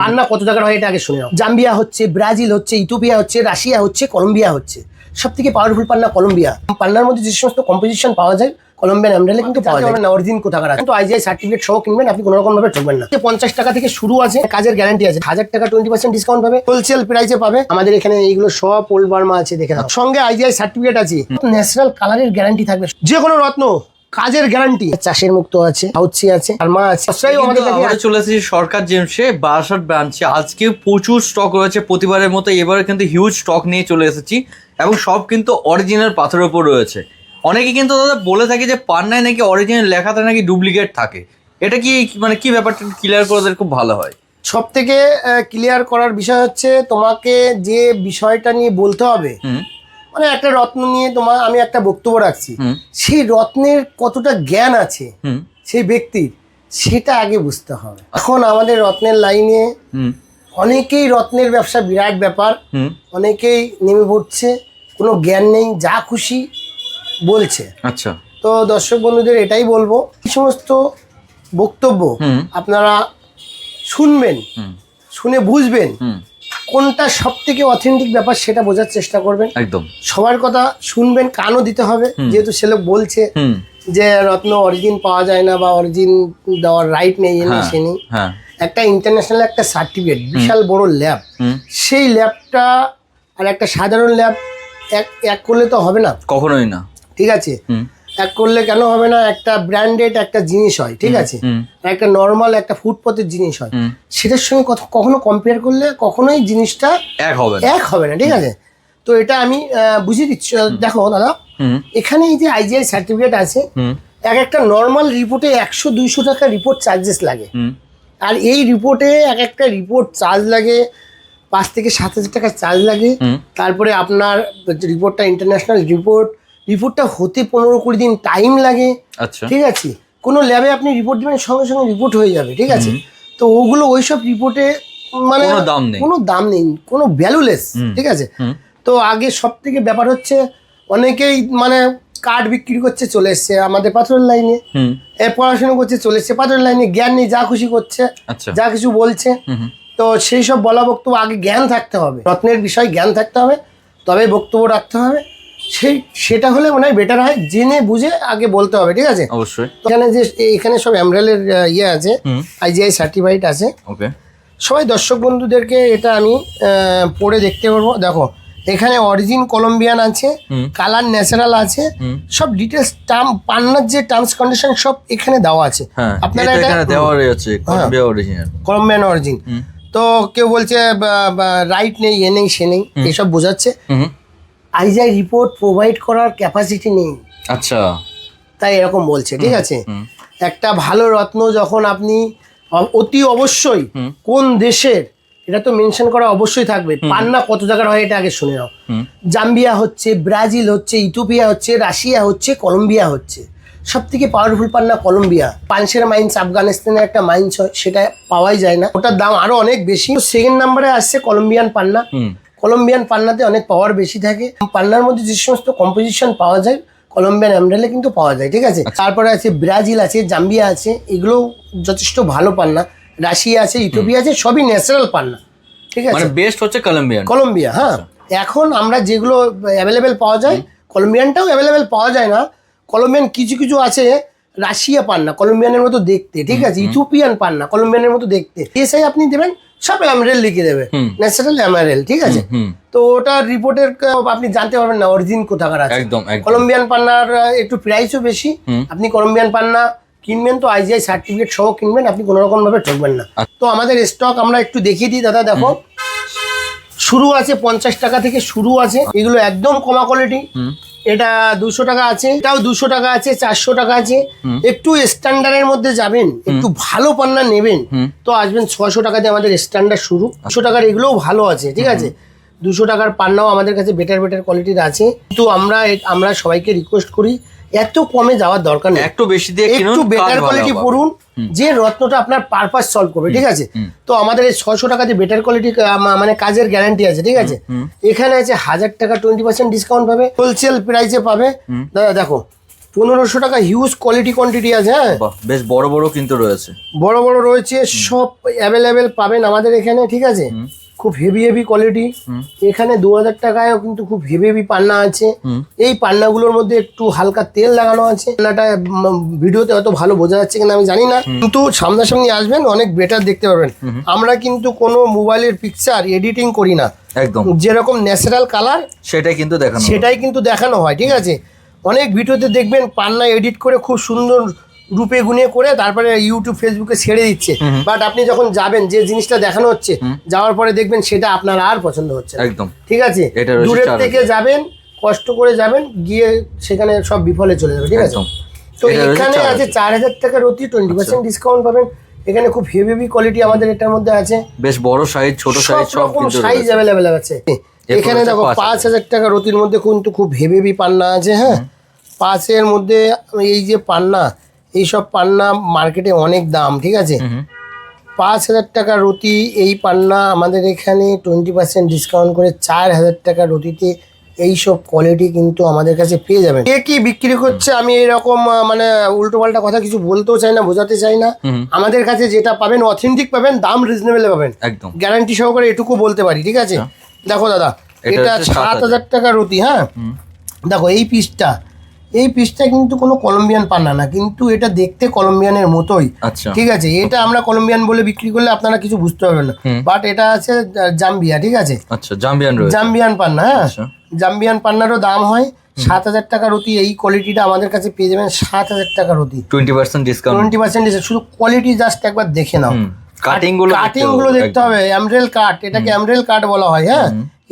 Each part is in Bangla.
পান্না কত টাকার হয় এটা আগে শুনে নাও। জাম্বিয়া হচ্ছে ব্রাজিল হচ্ছে ইথোপিয়া হচ্ছে রাশিয়া হচ্ছে কলম্বিয়া হচ্ছে। সব থেকে পাওয়ারফুল পান্না কলম্বিয়া। পান্নার মধ্যে যে সমস্ত কম্পোজিশন পাওয়া যায় কলম্বিয়ান এমডেলে কিন্তু পাওয়া যায়। না অরিজিন কোথাকার আছে? কিন্তু আইজিআই সার্টিফিকেট সহ কিনবেন আপনি কোনো রকম ভাবে ঠকবেন না। পঞ্চাশ টাকা থেকে শুরু আছে কাজের গ্যারান্টি আছে। হাজার টাকা টোয়েন্টি পার্সেন্ট ডিসকাউন্ট পাবে হোলসেল প্রাইসে পাবে। আমাদের এখানে এইগুলো সব ওল্ড বার্মা আছে দেখে সঙ্গে আইজিআই সার্টিফিকেট আছে। ন্যাচারাল কালারের গ্যারান্টি থাকবে। যে কোনো রত্ন। কাজের গ্যারান্টি চাষের মুক্ত আছে হাউসি আছে আরমা আছে। আমাদের চলে এসেছি সরকার জেমসে বারাসাত ব্রাঞ্চে আজকে প্রচুর স্টক রয়েছে প্রতিবারের মতো। এবারে কিন্তু হিউজ স্টক নিয়ে চলে এসেছি এবং সব কিন্তু অরিজিনাল পাথরের উপর রয়েছে। অনেকে কিন্তু দাদা বলে থাকে যে পান্নায় নাকি অরিজিনাল লেখাতে নাকি ডুপ্লিকেট থাকে। এটা কি মানে কি ব্যাপারটা ক্লিয়ার করে দিলে খুব ভালো হয়? সব থেকে ক্লিয়ার করার বিষয় হচ্ছে তোমাকে যে বিষয়টা নিয়ে বলতে হবে মানে একটা রত্ন নিয়ে তোমার আমি একটা বক্তব্য রাখছি। সেই রত্নের কতটা জ্ঞান আছে সেই ব্যক্তির সেটা আগে বুঝতে হবে। এখন আমাদের রত্নের লাইনে অনেকেই রত্নের ব্যবসা বিরাট ব্যাপার। অনেকেই নেমে পড়ছে কোনো জ্ঞান নেই যা খুশি বলছে। আচ্ছা। তো দর্শক বন্ধুদের এটাই বলব এই সমস্ত বক্তব্য আপনারা শুনবেন শুনে বুঝবেন। কোনটা সব থেকে অথেন্টিক ব্যাপার সেটা বোঝার চেষ্টা করবেন। একদম। সবার কথা শুনবেন কানও দিতে হবে। যেহেতু সে লোক বলছে যে রত্ন অরিজিন পাওয়া যায় না বা অরিজিন দেওয়ার রাইট নেই এ নেই হ্যাঁ সে নেই। হ্যাঁ। একটা ইন্টারন্যাশনাল একটা সার্টিফিকেট বিশাল বড় ল্যাব সেই ল্যাবটা আর একটা সাধারণ ল্যাব এক এক করলে তো হবে না। কখনোই না। ঠিক আছে? এক করলে কেন হবে না? একটা ব্র্যান্ডেড একটা জিনিস হয় ঠিক আছে? একটা নর্মাল একটা ফুটপথের জিনিস হয়। সেটার সঙ্গে কখনো কম্পেয়ার করলে কখনোই জিনিসটা এক হবে এক হবে না ঠিক আছে? তো এটা আমি বুঝিয়ে দিচ্ছি। দেখো দাদা এখানে এই যে আইজিআই সার্টিফিকেট আছে এক একটা নর্মাল রিপোর্টে একশো দুইশো টাকা রিপোর্ট চার্জেস লাগে। আর এই রিপোর্টে এক একটা রিপোর্ট চার্জ লাগে পাঁচ থেকে সাত হাজার টাকা চার্জ লাগে। তারপরে আপনার রিপোর্টটা ইন্টারন্যাশনাল রিপোর্ট রিপোর্টটা হতে পনেরো কুড়ি দিন টাইম লাগে। আচ্ছা। ঠিক আছে? কোনো ল্যাবে আপনি রিপোর্ট দেবেন সঙ্গে সঙ্গে রিপোর্ট হয়ে যাবে ঠিক আছে? তো ওগুলো ওইসব রিপোর্টে মানে কোনো দাম নেই। কোনো দাম নেই কোনো ভ্যালুলেস ঠিক আছে? তো আগে সব থেকে ব্যাপার হচ্ছে অনেকেই মানে কার্ড বিক্রি করছে চলে এসছে আমাদের পাথরের লাইনে পড়াশোনা করছে চলে এসছে পাথরের লাইনে জ্ঞান নেই যা খুশি করছে আচ্ছা। যা কিছু বলছে। তো সেই সব বলা বক্তব্য আগে জ্ঞান থাকতে হবে। রত্নের বিষয়ে জ্ঞান থাকতে হবে তবে বক্তব্য রাখতে হবে। সেই সেটা হলে মনে হয় বেটার হয় জেনে বুঝে আগে বলতে হবে ঠিক আছে? অবশ্যই। এখানে যে এখানে সব এমব্রেলের ইয়ে আছে আইজিআই সার্টিফাইড আছে। ওকে। সবাই দর্শক বন্ধুদেরকে এটা আমি পড়ে দেখতে পারব। দেখো এখানে অরিজিন কলম্বিয়ান আছে কালার ন্যাচারাল আছে সব ডিটেলস টার্ম পান্নার যে টার্মস কন্ডিশন সব এখানে দেওয়া আছে। হ্যাঁ আপনারা এটা দেওয়া রয়েছে কলম্বিয়া অরিজিনাল কলম্বিয়ান অরিজিন তো কেউ বলছে রাইট নেই এ নেই সে নেই এসব বোঝাচ্ছে। আইজিআই রিপোর্ট প্রোভাইড করার ক্যাপাসিটি নেই। আচ্ছা। তাই এরকম বলছে ঠিক আছে? একটা ভালো রত্ন যখন আপনি অতি অবশ্যই কোন দেশের এটা তো মেনশন করা অবশ্যই থাকবে পান্না কত জায়গার হয় এটা আগে শুনে নাও। জাম্বিয়া হচ্ছে ব্রাজিল হচ্ছে ইথোপিয়া হচ্ছে রাশিয়া হচ্ছে কলম্বিয়া হচ্ছে। সব থেকে পাওয়ারফুল পান্না কলম্বিয়া। পানসের মাইন্স আফগানিস্তানের একটা মাইন্স হয় সেটা পাওয়াই যায় না। ওটার দাম আরও অনেক বেশি। সেকেন্ড নাম্বারে আসছে কলম্বিয়ান পান্না কলম্বিয়ান পান্নাতে অনেক পাওয়ার বেশি থাকে। পান্নার মধ্যে যে সমস্ত কম্পোজিশন পাওয়া যায় কলম্বিয়ান এমডেলে কিন্তু পাওয়া যায় ঠিক আছে? তারপরে আছে ব্রাজিল আছে জাম্বিয়া আছে এগুলো যথেষ্ট ভালো পান্না। রাশিয়া আছে ইথোপিয়া আছে সবই ন্যাচারাল পান্না ঠিক আছে? মানে বেস্ট হচ্ছে কলম্বিয়া কলম্বিয়া হ্যাঁ। এখন আমরা যেগুলো অ্যাভেলেবেল পাওয়া যায় কলম্বিয়ানটাও অ্যাভেলেবেল পাওয়া যায় না। কলম্বিয়ান কিছু কিছু আছে রাশিয়া পান না কলম্বিয়ানের মতো দেখতে ঠিক আছে? ইথোপিয়ান পান্না কলম্বিয়ানের মতো দেখতে। এসআই আপনি দেবেন সব অ্যামারেল লিখে দেবে। ন্যাচারাল অ্যামারেল ঠিক আছে? তো ওটা রিপোর্টের আপনি জানতে পারবেন না অরিজিন কোথাকার আছে। একদম কলম্বিয়ান পান্নার একটু প্রাইসও বেশি। আপনি কলম্বিয়ান পান্না কিনবেন তো আইজিআই সার্টিফিকেট সহ কিনবেন আপনি কোনো রকম ভাবে ঠকবেন না। আচ্ছা। তো আমাদের স্টক আমরা একটু দেখিয়ে দিই দাদা দেখো। শুরু আছে পঞ্চাশ টাকা থেকে শুরু আছে এগুলো একদম কমা কোয়ালিটি এটা দুশো টাকা আছে এটাও দুশো টাকা আছে চারশো টাকা আছে। একটু স্ট্যান্ডার্ডের মধ্যে যাবেন একটু ভালো পান্না নেবেন তো আসবেন ছশো টাকা দিয়ে আমাদের স্ট্যান্ডার্ড শুরু। দুশো টাকার এগুলোও ভালো আছে ঠিক আছে? দুশো টাকার পান্নাও আমাদের কাছে বেটার বেটার কোয়ালিটির আছে। কিন্তু আমরা আমরা সবাইকে রিকোয়েস্ট করি এত কমে যাওয়ার দরকার নেই। একটু বেশি দিয়ে একটু বেটার কোয়ালিটি পড়ুন যে রত্নটা আপনার পারপাস সলভ করবে ঠিক আছে? তো আমাদের এই ছশো টাকা যে বেটার কোয়ালিটি মানে কাজের গ্যারান্টি আছে ঠিক আছে? এখানে আছে হাজার টাকা টোয়েন্টি পার্সেন্ট ডিসকাউন্ট পাবে হোলসেল প্রাইসে পাবে। দাদা দেখো পনেরোশো টাকা হিউজ কোয়ালিটি কোয়ান্টিটি আছে হ্যাঁ? বেশ বড় বড় কিন্তু রয়েছে। বড় বড় রয়েছে সব অ্যাভেলেবেল পাবেন আমাদের এখানে ঠিক আছে। খুব হেভি হেভি কোয়ালিটি এখানে দু হাজার টাকায়ও কিন্তু খুব হেভি হেভি পান্না আছে। এই পান্নাগুলোর মধ্যে একটু হালকা তেল লাগানো আছে। পান্নাটা ভিডিওতে হয়তো ভালো বোঝা যাচ্ছে কিনা আমি জানি না। কিন্তু সামনাসামনি আসবেন অনেক বেটার দেখতে পাবেন। আমরা কিন্তু কোনো মোবাইলের পিকচার এডিটিং করি না। একদম। যেরকম ন্যাচারাল কালার সেটাই কিন্তু দেখানো সেটাই কিন্তু দেখানো হয় ঠিক আছে? অনেক ভিডিওতে দেখবেন পান্না এডিট করে খুব সুন্দর রূপে গুনিয়ে করে তারপরে ইউটিউব ফেসবুকে ছেড়ে দিচ্ছে। বাট আপনি যখন যাবেন যে জিনিসটা দেখানো হচ্ছে যাওয়ার পরে দেখবেন সেটা আপনার আর পছন্দ হচ্ছে একদম। ঠিক আছে? দূরের থেকে যাবেন কষ্ট করে যাবেন গিয়ে সেখানে সব বিফলে চলে যাবে ঠিক আছে? তো এখানে আছে চার হাজার টাকার অতি টোয়েন্টি পার্সেন্ট ডিসকাউন্ট পাবেন। এখানে খুব হেভি হেভি কোয়ালিটি আমাদের এটার মধ্যে আছে। বেশ বড় সাইজ ছোট সাইজ সব রকম সাইজ। অ্যাভেলেবেল আছে। এখানে দেখো পাঁচ হাজার। টাকা রতির মধ্যে কিন্তু খুব হেভি হেভি পান্না আছে হ্যাঁ? পাঁচের মধ্যে এই যে পান্না এইসব পান্না মার্কেটে অনেক দাম ঠিক আছে। পাঁচ হাজার টাকা রতি এই পান্না আমাদের এখানে টোয়েন্টি পার্সেন্ট ডিসকাউন্ট করে চার হাজার টাকা রতিতে এইসব কোয়ালিটি কিন্তু আমাদের কাছে পেয়ে যাবেন। কে কি বিক্রি করছে আমি এরকম মানে উল্টো পাল্টা কথা কিছু বলতেও চাই না বোঝাতে চাই না। আমাদের কাছে যেটা পাবেন অথেন্টিক পাবেন দাম রিজনেবল পাবেন। একদম। গ্যারান্টি সহকারে এটুকু বলতে পারি ঠিক আছে? দেখো দাদা এটা এটা সাত হাজার। টাকা রতি হ্যাঁ? দেখো এই পিসটা এই পিসটা কিন্তু কোনো কলম্বিয়ান পান্না না কিন্তু এটা দেখতে কলম্বিয়ানের মতোই। আচ্ছা। ঠিক আছে এটা আমরা কলম্বিয়ান বলে বিক্রি করলে আপনারা কিছু বুঝতে পারবেন না। বাট এটা আছে জাম্বিয়া ঠিক আছে? আচ্ছা জাম্বিয়ান জাম্বিয়ান পান্না হ্যাঁ? আচ্ছা। জাম্বিয়ান পান্নারও দাম হয় সাত হাজার টাকা রতি এই কোয়ালিটিটা আমাদের কাছে পেয়ে যাবেন সাত হাজার টাকা রতি twenty percent discount twenty percent discount শুধু কোয়ালিটি জাস্ট একবার দেখে নাও। কাটিংগুলো কাটিংগুলো দেখতে হবে এমরেল কাট এটাকে এমরেল কাট বলা হয় হ্যাঁ?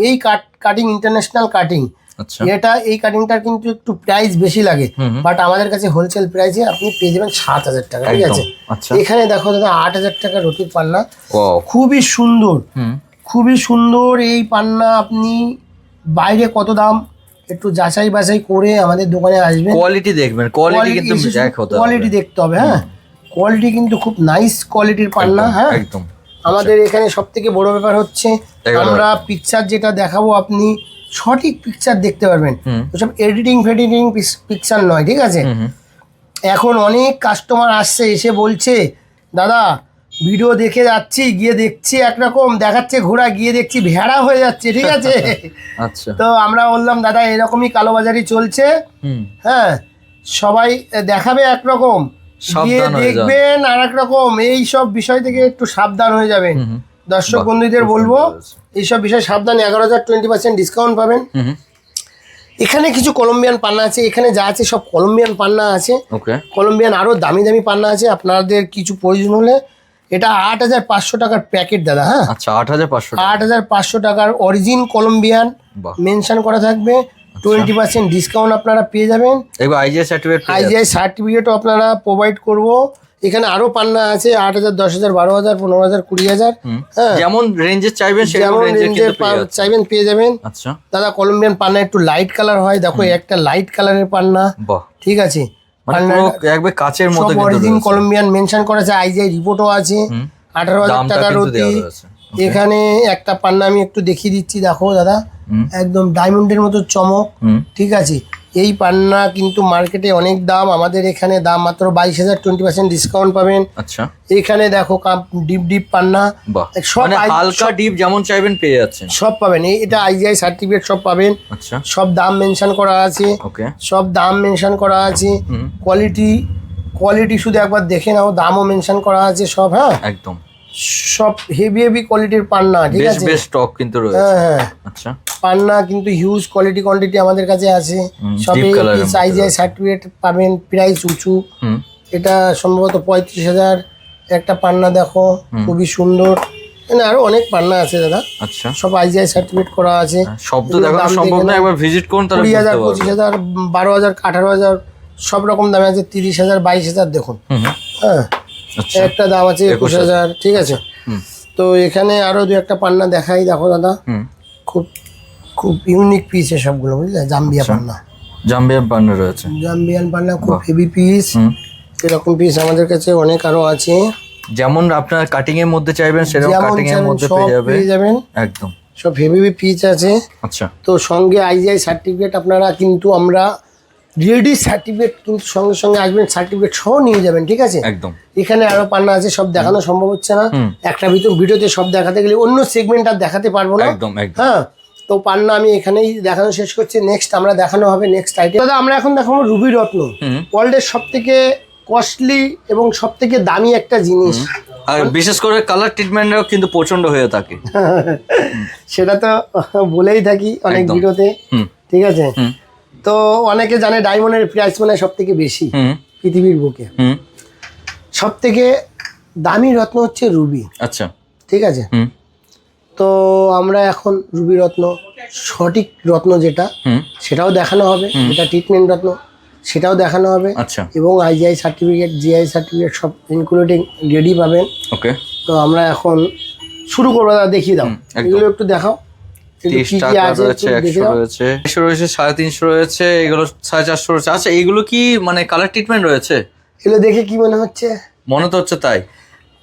এই কাট কাটিং ইন্টারন্যাশনাল কাটিং আচ্ছা এটা এই কাটিংটার কিন্তু একটু প্রাইস বেশি লাগে। বাট আমাদের কাছে হোলসেল প্রাইসে আপনি পেয়ে যাবেন সাত হাজার টাকা ঠিক আছে? আচ্ছা। এখানে দেখো দাদা আট হাজার টাকা রতির পান্না। খুবই সুন্দর খুবই সুন্দর এই পান্না আপনি বাইরে কত দাম? একটু যাচাই বাছাই করে আমাদের দোকানে আসবেন। কোয়ালিটি দেখবেন কোয়ালিটি কিন্তু কোয়ালিটি দেখতে হবে হ্যাঁ? কোয়ালিটি কিন্তু খুব নাইস কোয়ালিটির পান্না হ্যাঁ? একদম। আমাদের এখানে সব থেকে বড় ব্যাপার হচ্ছে আমরা পিকচার যেটা দেখাবো আপনি সঠিক পিকচার দেখতে পারবেন। ওসব এডিটিং ফেডিটিং পিকচার নয় ঠিক আছে। এখন অনেক কাস্টমার আসছে এসে বলছে দাদা ভিডিও দেখে যাচ্ছি গিয়ে দেখছি একরকম দেখাচ্ছে ঘোড়া গিয়ে দেখছি ভেড়া হয়ে যাচ্ছে ঠিক আছে আচ্ছা তো আমরা বললাম দাদা এরকমই কালোবাজারি চলছে হ্যাঁ সবাই দেখাবে একরকম গিয়ে। দেখবেন আর এক রকম এই সব বিষয় থেকে একটু সাবধান হয়ে যাবেন। দর্শক বন্ধুদের বলব। এইসব বিষয়ে সাবধানে এগারো হাজার টোয়েন্টি পার্সেন্ট ডিসকাউন্ট পাবেন। এখানে কিছু কলম্বিয়ান পান্না আছে এখানে যা আছে সব কলম্বিয়ান পান্না আছে। ওকে কলম্বিয়ান আরও দামি দামি পান্না আছে আপনাদের কিছু প্রয়োজন হলে এটা আট হাজার পাঁচশো টাকার প্যাকেট দাদা হ্যাঁ? আচ্ছা আট হাজার পাঁচশো আট হাজার পাঁচশো টাকার অরিজিন কলম্বিয়ান মেনশন করা থাকবে। টোয়েন্টি পার্সেন্ট ডিসকাউন্ট আপনারা পেয়ে যাবেন। আইজিআই সার্টিফিকেট আইজিআই সার্টিফিকেটও আপনারা প্রোভাইড করব। এখানে আরও পান্না আছে আট হাজার দশ হাজার বারো হাজার পনেরো হাজার কুড়ি হাজার হ্যাঁ। যেমন রেঞ্জের চাইবেন যেমন রেঞ্জের। চাইবেন পেয়ে যাবেন। আচ্ছা। দাদা কলম্বিয়ান পান্না একটু লাইট কালার হয়। দেখো একটা লাইট কালারের পান্না। ঠিক আছে। মানে একবার কাচের মতো অরিজিন কলম্বিয়ান মেনশন করা আছে আইজিআই রিপোর্টও আছে। আঠারো হাজার দামটা টাকা কিন্তু রতি দেওয়া রয়েছে। এখানে একটা পান্না আমি একটু দেখিয়ে দিচ্ছি দেখো দাদা। একদম ডায়মন্ডের মতো চমক। ঠিক আছে। এই পান্না কিন্তু মার্কেটে অনেক দাম আমাদের এখানে দাম মাত্র বাইশ হাজার টোয়েন্টি পার্সেন্ট ডিসকাউন্ট পাবেন। আচ্ছা। এখানে দেখো কাপ ডিপ ডিপ পান্না। সব মানে হালকা ডিপ যেমন চাইবেন পেয়ে যাচ্ছেন। সব পাবেন। এটা আইজিআই সার্টিফিকেট সব পাবেন। আচ্ছা। সব দাম মেনশন করা আছে। ওকে। সব দাম মেনশন করা আছে। কোয়ালিটি কোয়ালিটি শুধু একবার দেখে নাও দামও মেনশন করা আছে সব হ্যাঁ? একদম। সব হেভি হেভি কোয়ালিটির পান্না ঠিক আছে? বেশ স্টক কিন্তু রয়েছে। হ্যাঁ হ্যাঁ। আচ্ছা। পান্না কিন্তু হিউজ কোয়ালিটি কোয়ান্টিটি আমাদের কাছে আছে। সব সবে colour এর সার্টিফিকেট পাবেন প্রাইস উঁচু। এটা সম্ভবত পঁয়ত্রিশ হাজার। একটা পান্না দেখো খুবই সুন্দর। এখানে আরও অনেক পান্না আছে দাদা। আচ্ছা। সব আইজিআই সার্টিফিকেট করা আছে। শব্দ এগুলোর দেখানো দাম সম্ভব না একবার ভিজিট করুন তাহলে কুড়ি বুঝতে হাজার পারবেন। পঁচিশ হাজার বারো হাজার আঠারো হাজার সব রকম দামে আছে তিরিশ হাজার বাইশ হাজার দেখুন। হুম হুম। হ্যাঁ। একটা দাম আছে একুশ হাজার। ঠিক আছে? তো এখানে আরও দু একটা পান্না দেখাই দেখো দাদা। খুব খুব ইউনিক পিস সবগুলো বুঝলে? জাম্বিয়া আচ্ছা। পান্না। জাম্বিয়ান পান্না রয়েছে। জাম্বিয়ান পান্না খুব হেভি পিস এরকম পিস আমাদের কাছে অনেক আরও আছে। যেমন আপনার কাটিং এর মধ্যে চাইবেন সেরকম কাটিং এর মধ্যে পেয়ে যাবে। পেয়ে যাবেন। একদম। সব হেভি হেভি পিস আছে। আচ্ছা। তো সঙ্গে আইজিআই সার্টিফিকেট আপনারা কিন্তু আমরা রেডি সার্টিফিকেট কিন্তু সঙ্গে সঙ্গে আসবেন সার্টিফিকেট সহ নিয়ে যাবেন ঠিক আছে? একদম। এখানে আরও পান্না আছে সব দেখানো সম্ভব হচ্ছে না। একটা ভিতর ভিডিওতে সব দেখাতে গেলে অন্য সেগমেন্ট আর দেখাতে পারব না। একদম হ্যাঁ তো পান্না আমি এখানেই দেখানো শেষ করছি। নেক্সট আমরা দেখানো হবে নেক্সট আইটেম দাদা আমরা এখন দেখাবো রুবি রত্ন। ওয়ার্ল্ডের সব থেকে কস্টলি এবং সব থেকে দামি একটা জিনিস। আর বিশেষ করে কালার ট্রিটমেন্টও কিন্তু প্রচণ্ড হয়ে থাকে। সেটা তো বলেই থাকি অনেক। ভিডিওতে। ঠিক আছে? তো অনেকে জানে ডায়মন্ডের প্রাইস মানে সব থেকে বেশি পৃথিবীর বুকে। সব থেকে দামি রত্ন হচ্ছে রুবি। আচ্ছা। ঠিক আছে? তো আমরা এখন রুবি রত্ন সঠিক রত্ন যেটা সেটাও দেখানো হবে। যেটা ট্রিটমেন্ট রত্ন সেটাও দেখানো হবে। আচ্ছা। এবং আইজিআই সার্টিফিকেট জিআই সার্টিফিকেট সব ইনক্লুডিং রেডি পাবেন। ওকে তো আমরা এখন শুরু করব দাদা দেখিয়ে দাও। এগুলো একটু দেখাও। তিরিশ টাকা রয়েছে একশো রয়েছে। একশো রয়েছে সাড়ে তিনশো রয়েছে এগুলো সাড়ে চারশো রয়েছে। আচ্ছা এইগুলো কি মানে কালার ট্রিটমেন্ট রয়েছে? এগুলো দেখে কি মনে হচ্ছে? মনে তো হচ্ছে তাই।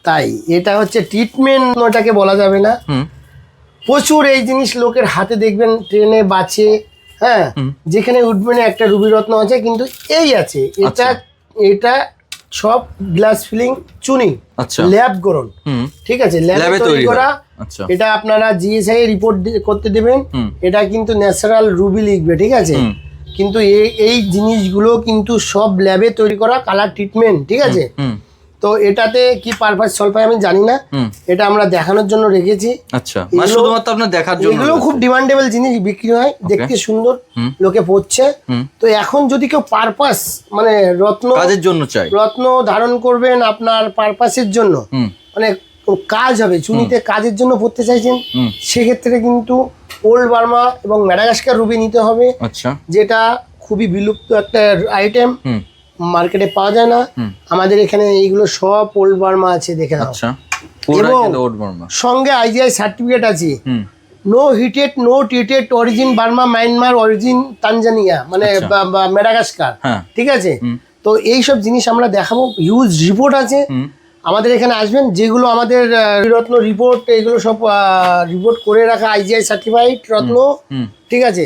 তাই এটা হচ্ছে ট্রিটমেন্ট ওটাকে বলা যাবে না। হুম। প্রচুর এই জিনিস লোকের হাতে দেখবেন ট্রেনে বাসে হ্যাঁ। যেখানে উঠবেন একটা রুবি রত্ন আছে কিন্তু এই আছে। এটা আচ্ছা। এটা সব গ্লাস ফিলিং চুনি আচ্ছা। ল্যাব গরণ ঠিক আছে ল্যাবে তৈরি করা। আচ্ছা। এটা আপনারা জিএসআই রিপোর্ট করতে দেবেন। এটা কিন্তু ন্যাচারাল রুবি লিখবে ঠিক আছে? কিন্তু এই এই জিনিসগুলো কিন্তু সব ল্যাবে তৈরি করা কালার ট্রিটমেন্ট ঠিক আছে? তো এটাতে কি পারপাস সলভ হয় আমি জানি না। এটা আমরা দেখানোর জন্য রেখেছি। আচ্ছা মানে শুধুমাত্র আপনার দেখার জন্য এগুলো খুব ডিমান্ডেবল জিনিস বিক্রি হয় দেখতে সুন্দর লোকে পড়ছে। তো এখন যদি কেউ পারপাস মানে রত্ন কাজের জন্য চাই রত্ন ধারণ করবেন আপনার পারপাসের জন্য। মানে কাজ হবে চুনিতে কাজের জন্য পড়তে চাইছেন সেক্ষেত্রে কিন্তু ওল্ড বার্মা এবং ম্যাডাগাস্কার রুবি নিতে হবে। আচ্ছা। যেটা খুবই বিলুপ্ত একটা আইটেম মার্কেটে পাওয়া যায় না। আমাদের এখানে এইগুলো সব ওল্ড বার্মা আছে দেখে নাও। আচ্ছা। সঙ্গে আইজিআই সার্টিফিকেট আছে। No heated no টিটেড origin Burma Myanmar origin Tanzania মানে আচ্ছা। মেডাগাস্কার হ্যাঁ। ঠিক আছে? তো এই সব জিনিস আমরা দেখাবো। হিউজ রিপোর্ট আছে। আমাদের এখানে আসবেন যেগুলো আমাদের রত্ন রিপোর্ট এগুলো সব রিপোর্ট করে রাখা আইজিআই সার্টিফাইড রত্ন। ঠিক আছে?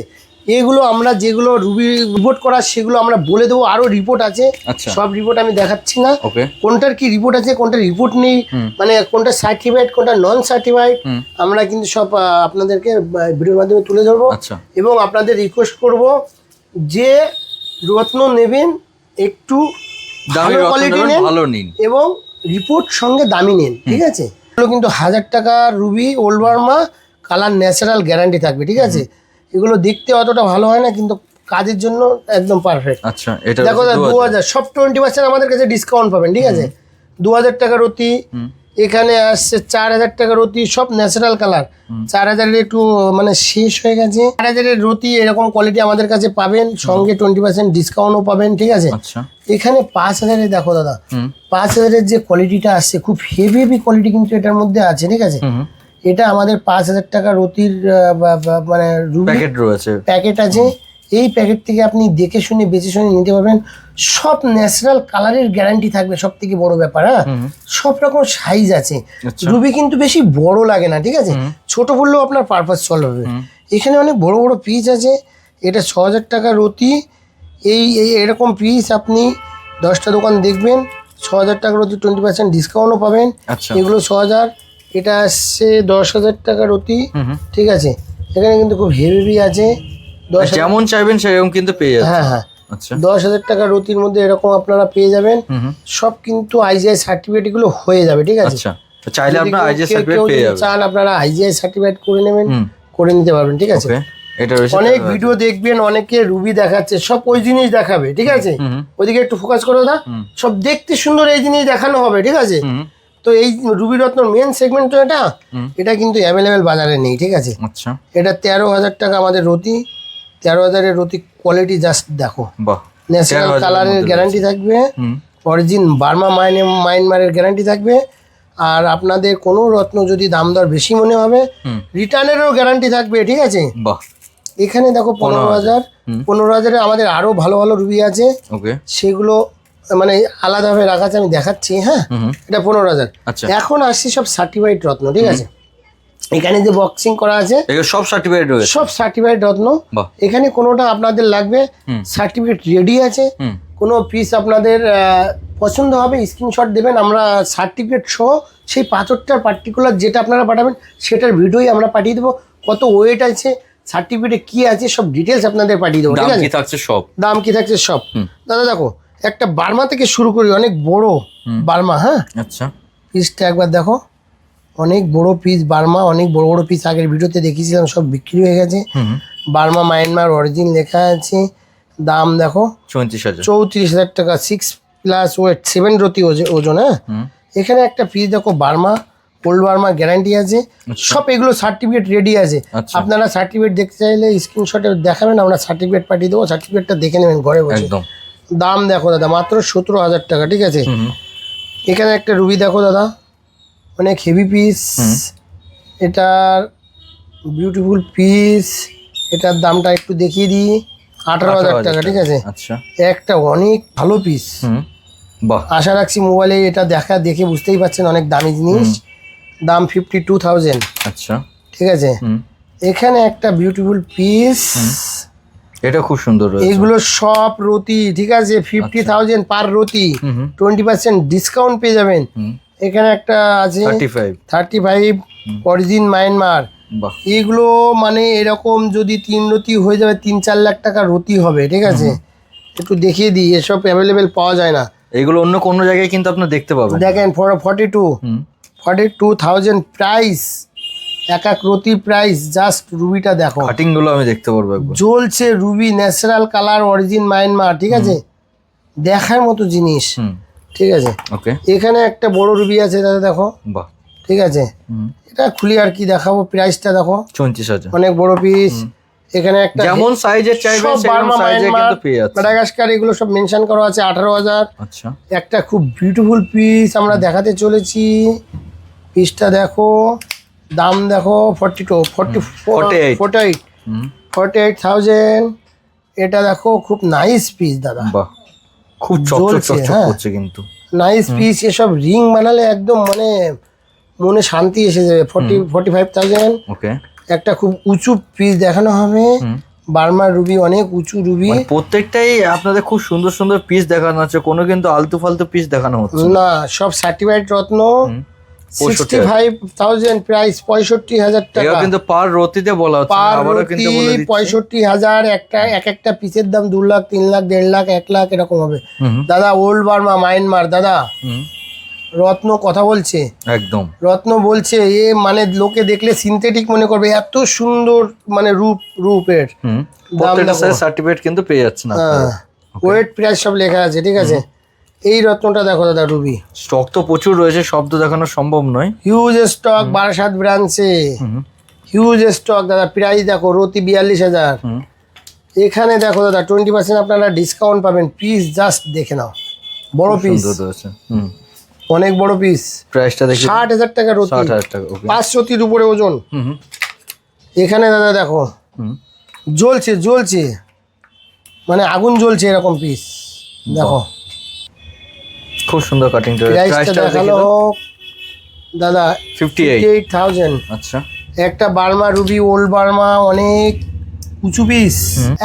এগুলো আমরা যেগুলো রুবি রিপোর্ট করা সেগুলো আমরা বলে দেবো। আরও রিপোর্ট আছে। আচ্ছা। সব রিপোর্ট আমি দেখাচ্ছি না। কোনটার কি রিপোর্ট আছে কোনটা রিপোর্ট নেই মানে কোনটা সার্টিফাইড কোনটা নন সার্টিফাইড আমরা কিন্তু সব আপনাদেরকে ভিডিওর মাধ্যমে তুলে ধরবো। আচ্ছা। এবং আপনাদের রিকোয়েস্ট করব যে রত্ন নেবেন একটু ভালো কোয়ালিটি নেন ভালো নিন। এবং রিপোর্ট সঙ্গে দামি নেন ঠিক আছে? কিন্তু হাজার টাকা ruby old Burma colour natural guarantee থাকবে ঠিক আছে? এগুলো দেখতে অতটা ভালো হয় না কিন্তু কাজের জন্য একদম পারফেক্ট আচ্ছা এটা দেখো দু হাজার সব টোয়েন্টি পার্সেন্ট আমাদের কাছে ডিসকাউন্ট পাবেন ঠিক আছে? দু হাজার টাকার অতি এখানে আসছে চার হাজার টাকার রতি সব ন্যাচারাল কালার চার হাজারের একটু মানে শেষ হয়ে গেছে। চার হাজারের রতি এরকম কোয়ালিটি আমাদের কাছে পাবেন সঙ্গে টোয়েন্টি পার্সেন্ট ডিসকাউন্টও পাবেন ঠিক আছে? আচ্ছা। এখানে পাঁচ হাজারে দেখো দাদা পাঁচ হাজারের যে কোয়ালিটিটা আসছে খুব হেভি হেভি কোয়ালিটি কিন্তু এটার মধ্যে আছে ঠিক আছে? এটা আমাদের পাঁচ হাজার টাকা রতির মানে প্যাকেট রয়েছে। প্যাকেট আছে। এই প্যাকেট থেকে আপনি দেখে শুনে বেছে শুনে নিতে পারবেন। সব ন্যাচারাল কালারের গ্যারান্টি থাকবে সব থেকে বড় ব্যাপার হ্যাঁ? সব রকম সাইজ আছে। আচ্ছা। রুবি কিন্তু বেশি বড় লাগে না ঠিক আছে? ছোট বললেও আপনার পারপাস সলভ হবে। এখানে অনেক বড় বড় পিস আছে। এটা ছ হাজার টাকা রতি। এই এই এরকম পিস আপনি দশটা দোকান দেখবেন। ছ হাজার টাকা রতি টোয়েন্টি পার্সেন্ট ডিসকাউন্টও পাবেন। আচ্ছা। এগুলো ছ হাজার। এটা আসছে দশ হাজার টাকা রতি হুম হুম। ঠিক আছে? এখানে কিন্তু খুব হেভি আছে। যেমন চাইবেন সেরকম কিন্তু পেয়ে যাচ্ছে হ্যাঁ হ্যাঁ। আচ্ছা। দশ হাজার টাকা রতির মধ্যে এরকম আপনারা পেয়ে যাবেন। সব কিন্তু আইজিআই সার্টিফিকেটগুলো হয়ে যাবে ঠিক আছে? আচ্ছা। চাইলে আপনার কেউ- আইজি কেউ- সার্টিফিকেট পেয়ে যাবেন। চান আপনারা আইজিআই সার্টিফিকেট করে নেবেন করে নিতে পারবেন ঠিক আছে? এটা রয়েছে অনেক ভিডিও দেখবেন অনেকে রুবি দেখাচ্ছে সব ওই জিনিস দেখাবে ঠিক আছে? ওইদিকে একটু ফোকাস করো দা সব দেখতে সুন্দর এই জিনিস দেখানো হবে ঠিক আছে? তো এই রুবি রত্ন মেন সেগমেন্ট তো এটা এটা কিন্তু অ্যাভেলেবেল বাজারে নেই ঠিক আছে? আচ্ছা। এটা তেরো হাজার টাকা আমাদের রতি তেরো হাজারের রতি কোয়ালিটি জাস্ট দেখো। ন্যাচারাল কালারের গ্যারান্টি থাকবে। অরিজিন বার্মা মাইনে মাইনমারের গ্যারান্টি থাকবে। আর আপনাদের কোনো রত্ন যদি দাম দর বেশি মনে হবে রিটার্নেরও গ্যারান্টি থাকবে ঠিক আছে? বাহ। এখানে দেখো পনেরো হাজার। পনেরো হাজারে। আমাদের আরও ভালো ভালো রুবি আছে। সেগুলো মানে আলাদাভাবে রাখা আছে আমি দেখাচ্ছি হ্যাঁ? এটা পনেরো হাজার। আচ্ছা। এখন আসছি সব সার্টিফাইড রত্ন ঠিক আছে? এখানে যে বক্সিং করা আছে সব সার্টিফাইড রয়েছে। সব সার্টিফাইড রত্ন। এখানে কোনোটা আপনাদের লাগবে সার্টিফিকেট রেডি আছে। কোনো পিস আপনাদের পছন্দ হবে স্ক্রিনশট দেবেন আমরা সার্টিফিকেট সহ সেই পাথরটার পার্টিকুলার যেটা আপনারা পাঠাবেন সেটার ভিডিওই আমরা পাঠিয়ে দেবো। কত ওয়েট আছে সার্টিফিকেটে কি আছে সব ডিটেলস আপনাদের পাঠিয়ে দেবো ঠিক আছে? কি থাকছে সব? দাম কি থাকছে সব? দাদা দেখো একটা বার্মা থেকে শুরু করি অনেক বড় বার্মা হ্যাঁ? আচ্ছা। পিসটা একবার দেখো। অনেক বড় পিস বার্মা অনেক বড় বড় পিস আগের ভিডিওতে দেখিয়েছিলাম সব বিক্রি হয়ে গেছে। বার্মা মায়ানমার অরিজিন লেখা আছে। দাম দেখো। চৌত্রিশ হাজার। চৌত্রিশ হাজার টাকা সিক্স প্লাস ওয়েট সেভেন রতি ওজ- ওজন হ্যাঁ? এখানে একটা পিস দেখো বার্মা ওল্ড বার্মা গ্যারান্টি আছে। সব এগুলো সার্টিফিকেট রেডি আছে। আচ্ছা। আপনারা সার্টিফিকেট দেখতে চাইলে স্ক্রিনশটে দেখাবেন আমরা সার্টিফিকেট পাঠিয়ে দেবো সার্টিফিকেটটা দেখে নেবেন ঘরে বসে। একদম। দাম দেখো দাদা মাত্র সতেরো হাজার টাকা ঠিক আছে। এখানে একটা রুবি দেখো দাদা অনেক হেভি পিস এটার বিউটিফুল পিস এটার দামটা একটু দেখিয়ে দিই আঠারো হাজার টাকা ঠিক আছে? আচ্ছা। একটা অনেক ভালো পিস বাহ। আশা রাখছি মোবাইলে এটা দেখা দেখে বুঝতেই পারছেন অনেক দামি জিনিস। দাম ফিফটি টু থাউজেন্ড আচ্ছা। ঠিক আছে? এখানে একটা বিউটিফুল পিস এটা খুব সুন্দর এগুলো সব রতি ঠিক আছে? ফিফটি থাউজেন্ড পার রতি। টোয়েন্টি পার্সেন্ট ডিসকাউন্ট পেয়ে যাবেন। এখানে একটা আছে থার্টি ফাইভ অরিজিন মায়ানমার এগুলো মানে এরকম যদি তিন রতি হয়ে যাবে তিন চার লাখ টাকা রতি হবে ঠিক আছে? একটু দেখিয়ে দিই এসব অ্যাভেলেবেল পাওয়া যায় না। এগুলো অন্য কোনো জায়গায় কিন্তু আপনার দেখতে পাবেন। দেখেন for forty two forty two thousand price এক এক রতি প্রাইস জাস্ট রুবিটা দেখো। কাটিংগুলো আমি দেখতে পারব জ্বলছে ruby natural colour origin Myanmar ঠিক আছে? দেখার মতো জিনিস ঠিক আছে? ওকে এখানে একটা বড় রুবি আছে দাদা দেখো। বাহ। ঠিক আছে? এটা খুলি আর কি দেখাবো প্রাইসটা দেখো। চৌত্রিশ হাজার। অনেক বড় পিস এখানে একটা যেমন সাইজের চাইবেন সেরকম সাইজে কিন্তু পেয়ে যাচ্ছে মাদাগাস্কার এগুলো সব মেনশন করা আছে আঠারো হাজার। আচ্ছা। একটা খুব বিউটিফুল পিস আমরা দেখাতে চলেছি। পিসটা দেখো। দাম দেখো forty two forty 48 forty eight forty eight thousand এটা দেখো খুব নাইস পিস দাদা। বাহ খুব চকচক হ্যাঁ। কিন্তু। নাইস পিস এসব রিং বানালে একদম মানে মনে শান্তি এসে যাবে। Forty forty five thousand okay একটা খুব উঁচু পিস দেখানো হবে। বার্মার রুবি অনেক উঁচু রুবি। মানে প্রত্যেকটাই আপনাদের খুব সুন্দর সুন্দর পিস দেখানো হচ্ছে। কোনো কিন্তু আলতু ফালতু পিস দেখানো হচ্ছে না। সব সার্টিফাইড রত্ন। সিক্সটি ফাইভ থাউজেন্ড প্রাইস পঁয়ষট্টি হাজার টাকা। কিন্তু পার রতিতে বলা হচ্ছে পার রতি কিন্তু পঁয়ষট্টি হাজার একটা এক একটা পিসের দাম দু লাখ তিন লাখ দেড় লাখ এক লাখ এরকম হবে। দাদা ওল্ড বার্মা মায়ানমার দাদা। রত্ন কথা বলছে? একদম। রত্ন বলছে এ মানে লোকে দেখলে সিনথেটিক মনে করবে এত সুন্দর মানে রূপ রূপের সার্টিফিকেট কিন্তু পেয়ে যাচ্ছে হ্যাঁ। ওয়েট প্রাইস সব লেখা আছে ঠিক আছে? এই রত্নটা দেখো দাদা রুবি। স্টক তো প্রচুর রয়েছে শব্দ দেখানো সম্ভব নয়। হিউজ স্টক বারাসাত ব্রাঞ্চে হিউজ স্টক দাদা প্রাইস দেখো রতি বিয়াল্লিশ হাজার। এখানে দেখো দাদা টোয়েন্টি পার্সেন্ট আপনারা ডিসকাউন্ট পাবেন। পিস জাস্ট দেখে নাও। বড় পিস অনেক বড় পিস প্রাইসটা দেখি। ষাট হাজার টাকা রতি। ষাট হাজার টাকা পাঁচ রতির উপরে ওজন। এখানে দাদা দেখো জ্বলছে জ্বলছে। মানে আগুন জ্বলছে এরকম পিস দেখো। খুব সুন্দর কাটিং প্রাইসটা দেখাল হোক দাদা ফিফটি এইট থাউজেন্ড আচ্ছা। একটা বার্মা রুবি ওল্ড বার্মা অনেক উঁচু পিস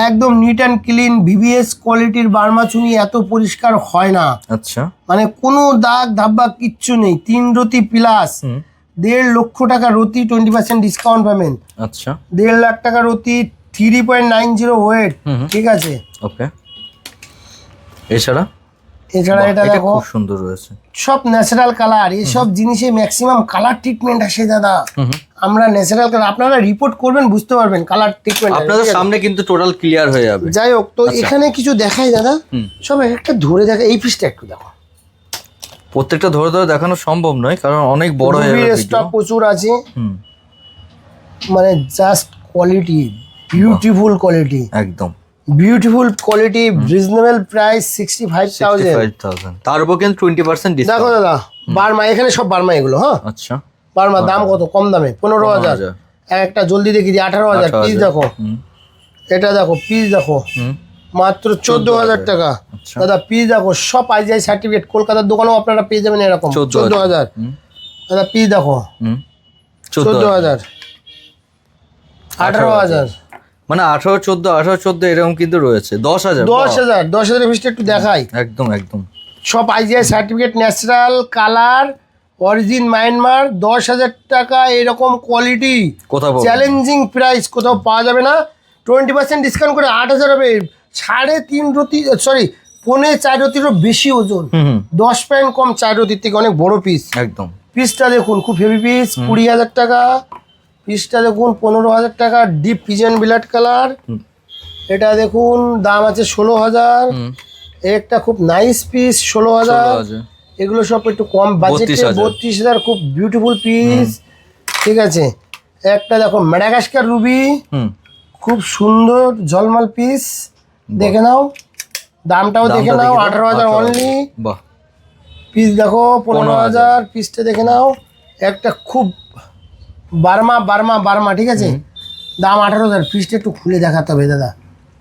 একদম নিট অ্যান্ড ক্লিন ভিভিএস কোয়ালিটির বার্মা চুনি এত পরিষ্কার হয় না। আচ্ছা। মানে কোনো দাগ ধাব্বা কিচ্ছু নেই তিন রতি প্লাস দেড় লক্ষ টাকা রতি টোয়েন্টি পার্সেন্ট ডিসকাউন্ট পাবেন আচ্ছা। দেড় লাখ টাকা রতি three point nine zero weight. ঠিক আছে? ওকে এছাড়া? এছাড়া এটা দেখো খুব সুন্দর রয়েছে। সব ন্যাচারাল কালার এইসব জিনিসে ম্যাক্সিমাম কালার ট্রিটমেন্ট আসে দাদা। আমরা ন্যাচারাল কালার আপনারা রিপোর্ট করবেন বুঝতে পারবেন কালার ট্রিটমেন্ট আপনাদের সামনে কিন্তু টোটাল ক্লিয়ার হয়ে যাবে। যাই হোক তো এখানে কিছু দেখাই দাদা। সব এক একটা ধরে দেখা এই পিসটা একটু দেখো। প্রত্যেকটা ধরে ধরে দেখানো সম্ভব নয় কারণ অনেক বড় হয়ে যাবে স্টক প্রচুর আছে। মানে জাস্ট কোয়ালিটি বিউটিফুল কোয়ালিটি একদম। Beautiful quality reasonable price sixty five thousand তার উপর কিন্তু টোয়েন্টি পার্সেন্ট দেখো দাদা বার্মা এখানে সব বার্মা এগুলো হ্যাঁ? আচ্ছা। বার্মা দাম কত? কম দামে পনেরো হাজার। একটা জলদি দেখি দিই আঠারো হাজার পিস দেখো। এটা দেখো পিস দেখো। মাত্র চোদ্দ হাজার টাকা। আচ্ছা। দাদা পিস দেখো সব আইজিআই সার্টিফিকেট কলকাতার দোকানেও আপনারা পেয়ে যাবেন এরকম। 14,000 চোদ্দ হাজার। দাদা পিস দেখো। চোদ্দ হাজার। আঠারো হাজার। মানে আঠারো চোদ্দ আঠারো চোদ্দ এরকম কিন্তু রয়েছে। দশ হাজার দশ হাজার দশ হাজারের ফিসটা একটু দেখাই। একদম একদম। সব IGI certificate natural colour origin Myanmar দশ হাজার টাকা এরকম কোয়ালিটি কোথাও চ্যালেঞ্জিং প্রাইস কোথাও পাওয়া যাবে না। টোয়েন্টি পার্সেন্ট ডিসকাউন্ট করে আট হাজার হবে। সাড়ে তিন রতি সরি পৌনে চার রতিরও বেশি ওজন। দশ পয়েন্ট কম চার রতির থেকে অনেক বড় পিস একদম। পিসটা দেখুন খুব হেভি পিস কুড়ি হাজার টাকা। পিসটা দেখুন পনেরো হাজার টাকা ডিপ পিজন বিলাট কালার এটা দেখুন দাম আছে ষোলো হাজার। একটা খুব নাইস পিস ষোলো হাজার। এগুলো সব একটু কম বাজেটে 32,000 বত্রিশ হাজার। খুব বিউটিফুল পিস ঠিক আছে? একটা দেখো ম্যাডাগাস্কার রুবি খুব সুন্দর জলমাল পিস দেখে নাও। দামটাও দেখে নাও আঠারো হাজার অনলি পিস দেখো পনেরো হাজার। পিসটা দেখে নাও। একটা খুব বার্মা বার্মা বার্মা ঠিক আছে? দাম আঠারো হাজার পিসটা একটু খুলে দেখাতে হবে দাদা।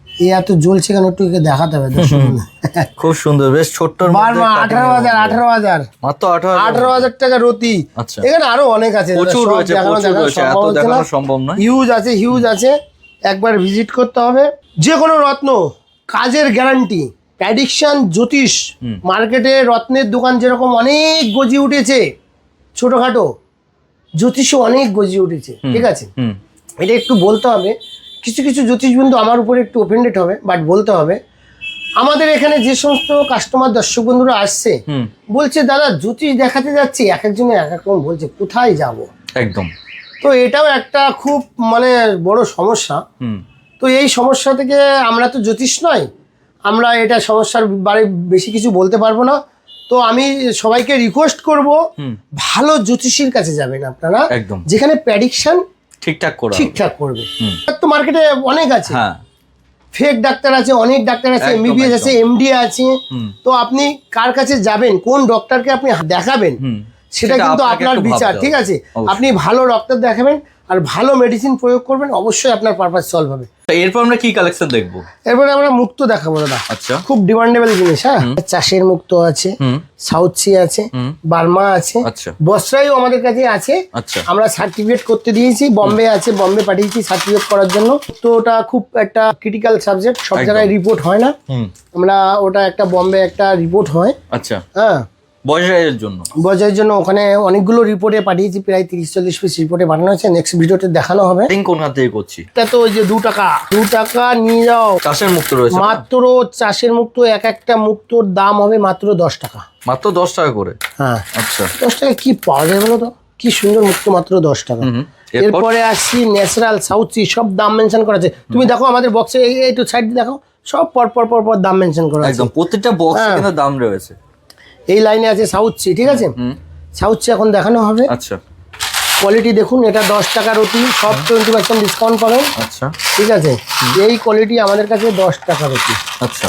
এ এত জ্বলছে কেন একটু একে দেখাতে হবে খুব সুন্দর বেশ ছোট্ট বার্মা আঠারো হাজার আঠারো হাজার। মাত্র আঠারো আঠারো হাজার টাকা রতি আচ্ছা। এখানে আরও অনেক আছে প্রচুর রয়েছে দেখানো- সম্ভব। নয়। হিউজ আছে হিউজ আছে। একবার ভিজিট করতে হবে। যে কোনো রত্ন কাজের গ্যারান্টি প্যাডিকশন জ্যোতিষ মার্কেটে রত্নের দোকান যেরকম অনেক গজি উঠেছে ছোটোখাটো। জ্যোতিষও অনেক গজি উঠেছে ঠিক আছে? এটা একটু বলতে হবে কিছু কিছু জ্যোতিষ বন্ধু আমার উপরে একটু ওপেন্ডেড হবে বাট বলতে হবে। আমাদের এখানে যে সমস্ত কাস্টমার দর্শক বন্ধুরা আসছে বলছে দাদা জ্যোতিষ দেখাতে যাচ্ছি এক একজনে এক এক বলছে কোথায় যাব? একদম। তো এটাও একটা খুব মানে বড় সমস্যা। তো এই সমস্যা থেকে আমরা তো জ্যোতিষ নয় আমরা এটা সমস্যার বারে বেশি কিছু বলতে পারব না। তো আমি সবাইকে রিকোয়েস্ট করব ভালো জ্যোতিষীর কাছে যাবেন আপনারা একদম। যেখানে প্যাডিকশন ঠিকঠাক করা হবে। ঠিকঠাক করবে। তো মার্কেটে অনেক আছে। হ্যাঁ। ফেক ডাক্তার আছে অনেক ডাক্তার আছে এমবিবিএস আছে এমডি আছে। তো আপনি কার কাছে যাবেন কোন ডক্টরকে আপনি দেখাবেন সেটা কিন্তু আপনার বিচার ঠিক আছে? আপনি ভালো ডক্টর দেখাবেন আর ভালো মেডিসিন প্রয়োগ করবেন অবশ্যই আপনার পারপাস সলভ হবে। এরপর আমরা কি কালেকশন দেখব? এরপরে আমরা মুক্ত দেখাবো দাদা। আচ্ছা। খুব ডিমান্ডেবল জিনিস হ্যাঁ? চাষের মুক্ত আছে সাউথ সি আছে বার্মা আছে আচ্ছা। বস্ত্রাইও আমাদের কাছে আছে। আচ্ছা। আমরা সার্টিফিকেট করতে দিয়েছি বম্বে আছে বম্বে পাঠিয়েছি সার্টিফিকেট করার জন্য। তো ওটা খুব একটা ক্রিটিক্যাল সাবজেক্ট সব জায়গায় রিপোর্ট হয় না। হুম। আমরা ওটা একটা বম্বে একটা রিপোর্ট হয়। আচ্ছা। হ্যাঁ। বয়সের জন্য। বজায়ের জন্য ওখানে অনেকগুলো রিপোর্টে পাঠিয়েছি প্রায় তিরিশ চল্লিশ পিস রিপোর্টে পাঠানো হয়েছে। নেক্সট ভিডিওতে দেখানো হবে। ঠিক কোনখান থেকে করছি? এটা তো ওই যে দু টাকা। দু টাকা নিয়ে যাও। চাষের মুক্ত রয়েছে মাত্র চাষের মুক্ত এক একটা মুক্তর দাম হবে মাত্র দশ টাকা। মাত্র দশ টাকা করে? হ্যাঁ। আচ্ছা। দশ টাকা কি পাওয়া যায় বলো তো? কি সুন্দর মুক্ত মাত্র দশ টাকা। এরপরে? আসছি ন্যাচারাল সাউথ সি সব দাম মেনশন করা আছে। তুমি দেখো আমাদের বক্সে এই একটু সাইড দেখো সব পর পর পর পর দাম মেনশন করা একদম প্রত্যেকটা বক্স হ্যাঁ। কিন্তু দাম রয়েছে। এই লাইনে আছে সাউথ সি ঠিক আছে? সাউথ সি এখন দেখানো হবে। আচ্ছা। কোয়ালিটি দেখুন এটা দশ টাকা অতি সব টোয়েন্টি পার্সেন্ট ডিসকাউন্ট পাবেন। আচ্ছা। ঠিক আছে? এই কোয়ালিটি আমাদের কাছে দশ টাকা অতি আচ্ছা।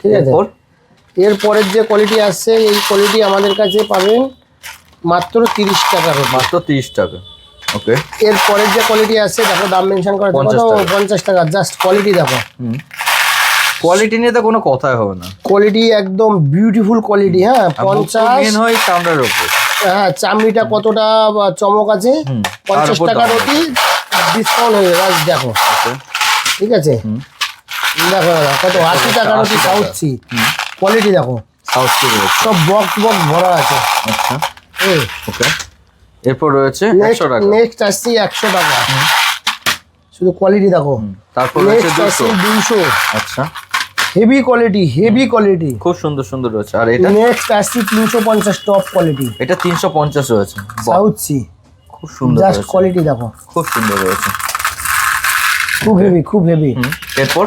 ঠিক আছে? এরপর? এরপরের যে কোয়ালিটি আসছে এই কোয়ালিটি আমাদের কাছে পাবেন মাত্র তিরিশ টাকা মাত্র তিরিশ টাকা। ওকে। এরপরের যে কোয়ালিটি আসছে দেখো দাম মেনশন করা আছে 50 টাকা। পঞ্চাশ টাকা জাস্ট কোয়ালিটি দেখো। হুম। কোয়ালিটি নিয়ে তো কোনো কথাই হবে না। কোয়ালিটি একদম বিউটিফুল কোয়ালিটি হ্যাঁ পঞ্চাশ। মেন হয় চামড়ার উপর। হ্যাঁ চামড়িটা কতটা চমক আছে? পঞ্চাশ দাম অতি ডিসকাউন্ট হয়ে যাবে দেখো। ঠিক আছে? দেখো কত আশি টাকার অতি 80 টাকা। সাউথ সি কোয়ালিটি দেখো। সব বক্স বক্স ভরা আছে। আচ্ছা। ওকে। এরপর রয়েছে একশো টাকা। নেক্সট আসছি একশো টাকা। শুধু কোয়ালিটি দেখো। তারপর রয়েছে দুশো আচ্ছা। হেভি কোয়ালিটি হেভি কোয়ালিটি খুব সুন্দর সুন্দর রয়েছে। আর এটা? নেক্সট আসছি তিনশো পঞ্চাশ টপ কোয়ালিটি এটা তিনশো পঞ্চাশ রয়েছে। সাউথ সি খুব সুন্দর জাস্ট কোয়ালিটি দেখো। খুব সুন্দর রয়েছে। খুব হেভি খুব হেভি এরপর?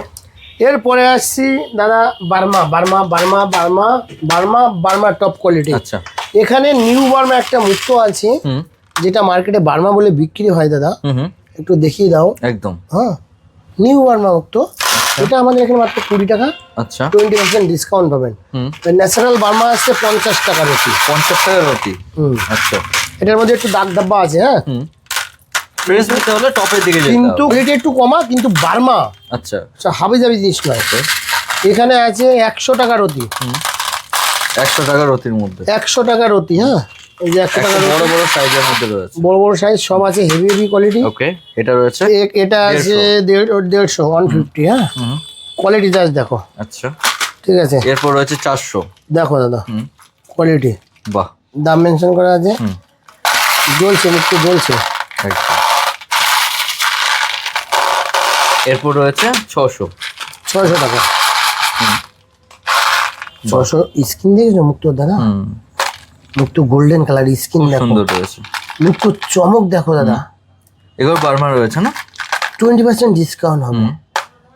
এরপরে আসছি দাদা Burma Burma Burma Burma Burma Burma top quality আচ্ছা। এখানে নিউ বার্মা একটা মুক্ত আছে যেটা মার্কেটে বার্মা বলে বিক্রি হয় দাদা। একটু দেখিয়ে দাও। একদম। হ্যাঁ। নিউ বার্মা মুক্ত। এটা আমাদের এখানে মাত্র কুড়ি টাকা। আচ্ছা। টোয়েন্টি পার্সেন্ট ডিসকাউন্ট পাবেন। হুম। ন্যাচারাল বার্মা আসছে পঞ্চাশ টাকার অতি পঞ্চাশ টাকা রুটি হুম। আচ্ছা। এটার মধ্যে একটু দাগ ডাব্বা আছে হ্যাঁ? হুম। ফ্রেশ হলে টপের দিকে যেতে কিন্তু এটা একটু কমা কিন্তু বার্মা। আচ্ছা। হাবি জাবি জিনিস নয়। এখানে আছে একশো টাকার অতি একশো টাকা রতির মধ্যে। একশো টাকার অতি হ্যাঁ? এই যে টাকা বড় বড় সাইজের মধ্যে রয়েছে। বড় বড় সাইজ সব আছে হেভি হেভি কোয়ালিটি ওকে এটা রয়েছে এটা আছে দেড় দেড়শো ওয়ান ফিফটি হ্যাঁ? হুম। কোয়ালিটি জাস্ট দেখো। আচ্ছা। ঠিক আছে। এরপর রয়েছে চারশো। দেখো দাদা কোয়ালিটি বাহ। দাম মেনশন করা আছে। জ্বলছে জ্বলছে। এরপর রয়েছে টাকা। ছশো স্কিন দেখেছ মুক্ত দাদা? হুম। মুক্ত গোল্ডেন কালার স্কিন দেখো। সুন্দর রয়েছে। মুক্ত চমক দেখো দাদা। এগুলো বার্মা রয়েছে না? টোয়েন্টি পার্সেন্ট ডিসকাউন্ট হবে।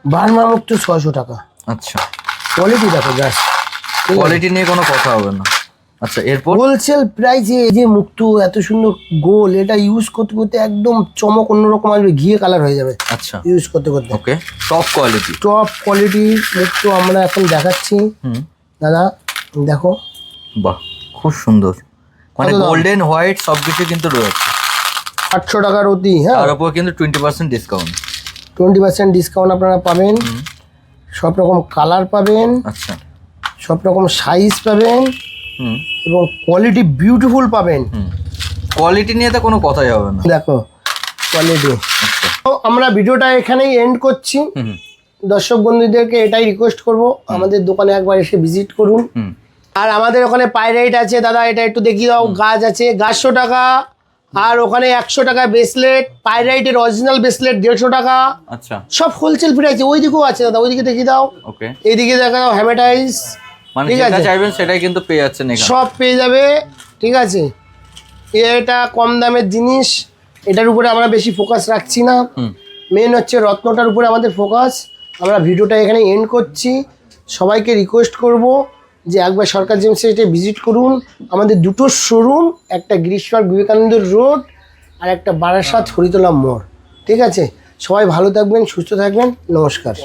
বার্মা মুক্ত ছয়শো টাকা। আচ্ছা। কোয়ালিটি দেখো জাস্ট কোয়ালিটি নিয়ে কোনো কথা হবে না। আচ্ছা এরপর? হোলসেল প্রাইসে এই যে মুক্ত এত সুন্দর গোল এটা ইউজ করতে করতে একদম চমক অন্যরকম আসবে ঘিয়ে কালার হয়ে যাবে। আচ্ছা। ইউজ করতে করতে। Okay top quality top quality মুক্ত আমরা এখন দেখাচ্ছি। দাদা দেখো। বাহ। খুব সুন্দর। মানে গোল্ডেন হোয়াইট সব কিছু কিন্তু রয়েছে। আটশো টাকার অতি হ্যাঁ? তার উপর কিন্তু twenty percent discount twenty percent discount আপনারা পাবেন। সব রকম কালার পাবেন। আচ্ছা। সব রকম সাইজ পাবেন এবং কোয়ালিটি বিউটিফুল পাবেন। কোয়ালিটি নিয়ে তো কোনো কথাই হবে না। দেখো কোয়ালিটি আচ্ছা। তো আমরা ভিডিওটা এখানেই এন্ড করছি। দর্শক বন্ধুদেরকে এটাই রিকোয়েস্ট করব আমাদের দোকানে একবার এসে ভিজিট করুন। হুম। আর আমাদের ওখানে পাইরাইট আছে দাদা এটা একটু দেখিয়ে দাও গাছ আছে গাছশো টাকা। আর ওখানে একশো টাকা ব্রেসলেট পাইরাইটের অরিজিনাল ব্রেসলেট দেড়শো টাকা। আচ্ছা। সব হোলসেল প্রাইসে ওই দিকেও আছে দাদা ওইদিকে দেখিয়ে দাও। ওকে এইদিকে দেখা দাও হ্যামেটাইজ মানে ঠিক যেটা আছে। চাইবেন সেটাই কিন্তু পেয়ে যাচ্ছেন সব পেয়ে যাবে ঠিক আছে? এটা কম দামের জিনিস এটার উপরে আমরা বেশি ফোকাস রাখছি না। মেন হচ্ছে রত্নটার উপরে আমাদের ফোকাস আমরা ভিডিওটা এখানে এন্ড করছি। সবাইকে রিকোয়েস্ট করব যে একবার সরকার জিম এটা ভিজিট করুন, আমাদের দুটো শোরুম একটা গ্রীষ্মার বিবেকানন্দ রোড আর একটা বারাসাত হরিতলা মোড়। ঠিক আছে? সবাই ভালো থাকবেন, সুস্থ থাকবেন, নমস্কার।